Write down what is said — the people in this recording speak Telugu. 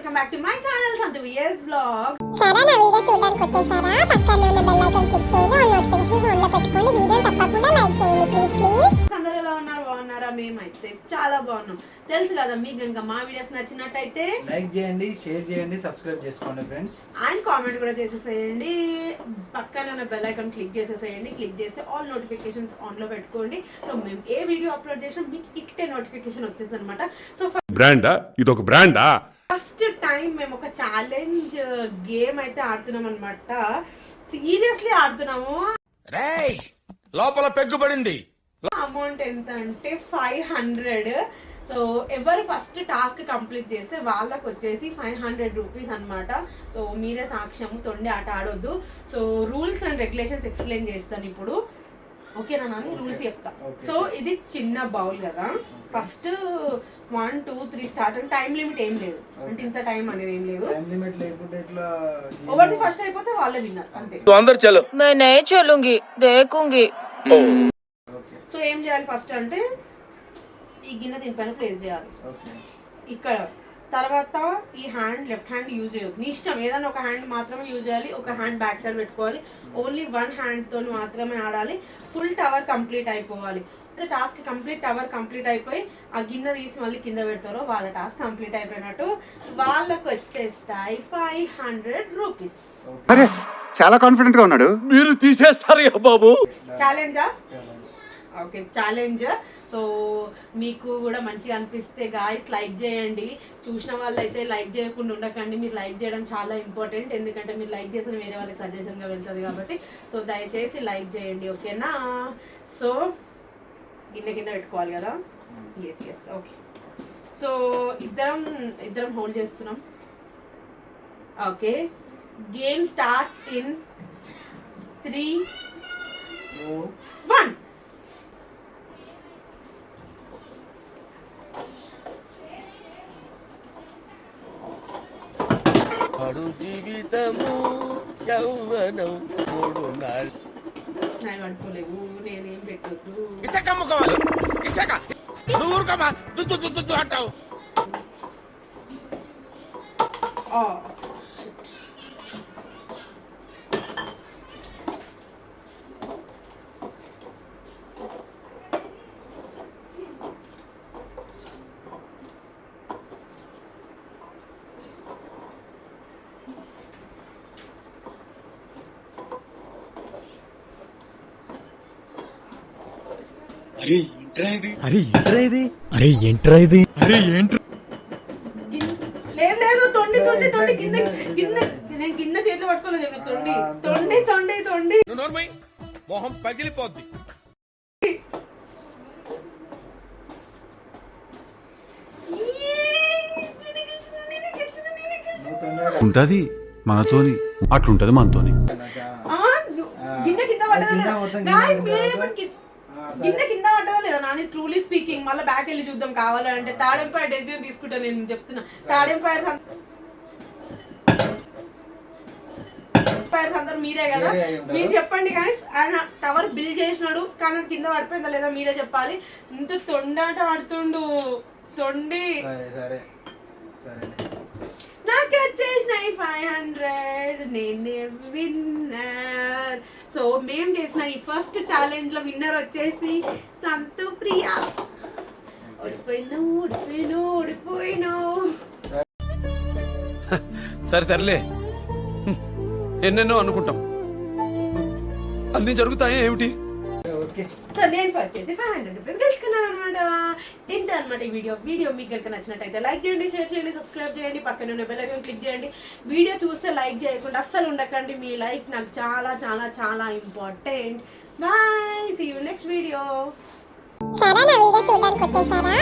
Welcome back to my channel Santu VS vlog సరే నా వీడియో చూడడానికి వచ్చేసారా? పక్కనే ఉన్న బెల్ ఐకాన్ క్లిక్ చేయండి ఆల్ నోటిఫికేషన్స్ ఆన్లో పెట్టుకోండి. వీడియో తప్పకుండా లైక్ చేయండి ప్లీజ్ ప్లీజ్. అందరు ఎలా ఉన్నారు? బాగున్నారా? మేమైతే చాలా బాగున్నాం. తెలుసు కదా మీకు ఇంకా మా వీడియోస్ నచ్చినట్టయితే లైక్ చేయండి షేర్ చేయండి సబ్స్క్రైబ్ చేసుకోండి ఫ్రెండ్స్. అండ్ కామెంట్ కూడా చేసేసేయండి. పక్కన ఉన్న బెల్ ఐకాన్ క్లిక్ చేసేసేయండి. క్లిక్ చేస్తే ఆల్ నోటిఫికేషన్స్ ఆన్లో పెట్టుకోండి. సో మేము ఏ వీడియో అప్లోడ్ చేసినా మీకు ఇట్టే నోటిఫికేషన్ వచ్చేసి అనమాట సో బ్రాండా? ఇదొక బ్రాండా? ఫస్ట్ టైం మేము ఒక ఛాలెంజ్ గేమ్ అయితే ఆడుతున్నాం అనమాట సీరియస్లీ ఆడుతున్నాము. లోపల పెగ్గుపడింది అమౌంట్ ఎంత అంటే ఫైవ్ హండ్రెడ్. సో ఎవరు ఫస్ట్ టాస్క్ కంప్లీట్ చేస్తే వాళ్ళకి వచ్చేసి ఫైవ్ హండ్రెడ్ రూపీస్ అనమాట సో మీరే సాక్ష్యం తొండి ఆట ఆడొద్దు. So rules and regulations explain చేస్తాను ఇప్పుడు. ఓకేనా నాని? రూల్స్ చెప్తా. సో ఇది చిన్న బౌల్ కదా. First one two three start అంటే టైం లిమిట్ ఏం లేదు. అంటే ఇంత టైం అనేది ఏం లేదు. టైం లిమిట్ లేకుంటే ఇట్లా ఎవరిది ఫస్ట్ అయిపోతే వాళ్ళే విన్నారు అంతే. అందరు చలో. నేనే చలుంగి దేకుంగి సో ఏం చేయాలి ఫస్ట్ అంటే ఈ గిన్నె దీనిపైన ప్లేస్ చేయాలి. ఇక్కడ తర్వాత ఈ హ్యాండ్ లెఫ్ట్ హ్యాండ్ యూజ్ చేయొద్దు. నీ ఇష్టం. ఏదైనా ఒక హ్యాండ్ మాత్రమే యూజ్ చేయాలి. ఒక హ్యాండ్ బ్యాక్ సైడ్ పెట్టుకోవాలి. ఓన్లీ వన్ హ్యాండ్తో మాత్రమే ఆడాలి. ఫుల్ టవర్ కంప్లీట్ అయిపోవాలి. టాస్క్ కంప్లీట్ టవర్ కంప్లీట్ అయిపోయి ఆ గిన్నె తీసి మళ్ళీ కింద పెడతారో వాళ్ళ టాస్క్ కంప్లీట్ అయిపోయినట్టు వాళ్ళకు వచ్చేస్తాయి ఫైవ్ హండ్రెడ్ రూపీస్ చాలా కాన్ఫిడెంట్గా ఉన్నాడు. మీరు తీసేస్తారు బాబు. ఛాలెంజా ఓకే ఛాలెంజ్ సో మీకు కూడా మంచిగా అనిపిస్తే గాయస్ లైక్ చేయండి. చూసిన వాళ్ళైతే లైక్ చేయకుండా ఉండకండి. మీరు లైక్ చేయడం చాలా ఇంపార్టెంట్ ఎందుకంటే మీరు లైక్ చేసిన వేరే వాళ్ళకి సజెషన్గా వెళ్తుంది కాబట్టి. సో దయచేసి లైక్ చేయండి ఓకేనా సో గిన్నె కింద పెట్టుకోవాలి కదా? ఎస్ ఎస్ ఓకే సో ఇద్దరం ఇద్దరం హోల్డ్ చేస్తున్నాం. Okay game starts in three one అడు జీవితము యౌవనం మూడు ఇసక అమ్ముకోవాలి ఇసక. నువ్వు ఊరుకోమా? దుద్దు దుద్దు దుద్దు అంటావు ఆ, గిన్నె- లేదు లేదు తొండి తొండి తొండి కింద గిన్నె. నేను గిన్నె చేతిలో పట్టుకోలేదు ఇప్పుడు తొండి. తొండి తొండి తొండి. నువ్వు నోర్మై మొహం పగిలిపోద్ది. ఉంటది మనతోని అట్లుంటది మనతోని. కింద కింద కింద పడ్డదా లేదా? నాని ట్రూలీ స్పీకింగ్ మళ్ళీ బ్యాక్ వెళ్ళి చూద్దాం కావాలంటే థర్డ్ ఎంపైర్ డెసిషన్ తీసుకుంటా నేను చెప్తున్నా. థర్డ్ ఎంపైర్స్ ఎంపైర్స్ అందరు మీరే కదా? మీరే చెప్పండి గాయస్ ఆయన టవర్ బిల్ చేసినాడు కానీ అది కింద పడిపోయిందా లేదా మీరే చెప్పాలి. ఇంత తొండాట ఆడుతుండు తొండి. సరే సరే. సరే. నాకు వచ్చేసినాయి ఫైవ్ హండ్రెడ్ నేనే విన్నర్. సో మేం చేసిన ఈ ఫస్ట్ ఛాలెంజ్లో విన్నర్ వచ్చేసి సంతు ప్రియా. ఓడిపోయినో ఓడిపోయినా ఓడిపోయినా. సరే తరలే ఎన్నెన్నో అనుకుంటాం. అన్ని జరుగుతాయి ఏమిటి? ఓకే. సో నేను ఫస్ట్ చేసి ఫైవ్ హండ్రెడ్ రూపీస్ గెలుచుకున్నాను అనమాట ఇంత అనమాట ఈ వీడియో. వీడియో మీకు కనుక నచ్చినట్టయితే లైక్ చేయండి షేర్ చేయండి సబ్స్క్రైబ్ చేయండి పక్కన ఉన్న బెల్ ఐకాన్ క్లిక్ చేయండి. వీడియో చూస్తే లైక్ చేయకుండా అస్సలు ఉండకండి. మీ లైక్ నాకు చాలా చాలా చాలా important. Bye. See you next video సరే నా వీడియో చూడడానికి వచ్చేసారా?